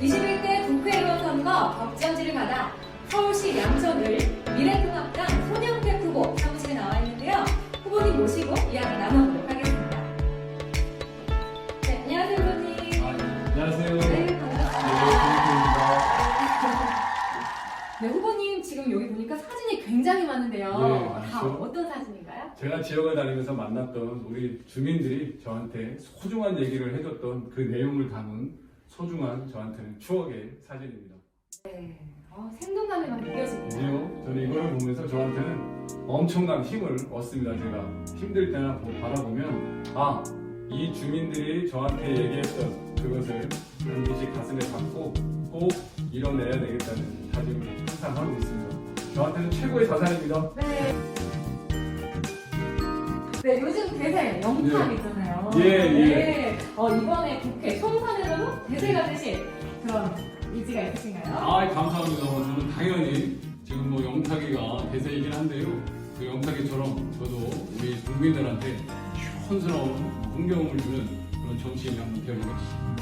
시에서 격전지를 받아 서울시 양천을 미래통합당 손영택 후보 사무실에 나와 있는데요. 후보님 모시고 이야기 나눠보도록 하겠습니다. 네, 안녕하세요, 후보님. 아, 안녕하세요. 네, 네, 반갑습니다. 네, 후보님 지금 여기 보니까 사진이 굉장히 많은데요. 네, 다. 어떤 사진인가요? 제가 지역을 다니면서 만났던 우리 주민들이 저한테 소중한 얘기를 해줬던 그 내용을 담은 소중한 저한테는 추억의 사진입니다. 네, 어, 생동감이 막 느껴집니다. 그리고 저는 이걸 보면서 저한테는 엄청난 힘을 얻습니다. 제가 힘들 때나 보- 바라보면 아, 이 주민들이 저한테 얘기했던 그것을 반드시 가슴에 담고 꼭 이뤄내야 되겠다는 다짐을 항상 하고 있습니다. 저한테는 최고의 자산입니다. 네. 네, 요즘 대세 영탁 예. 있잖아요. 예, 예. 네. 어, 이번에 국회 총선에서도 대세가 되실 그런 의지가 있으신가요? 아, 감사합니다. 저는 당연히 지금 뭐 영탁이가 대세이긴 한데요. 그 영탁이처럼 저도 우리 국민들한테 시원스러운 풍경을 주는 그런 정치인이 한번 되어보겠습니다.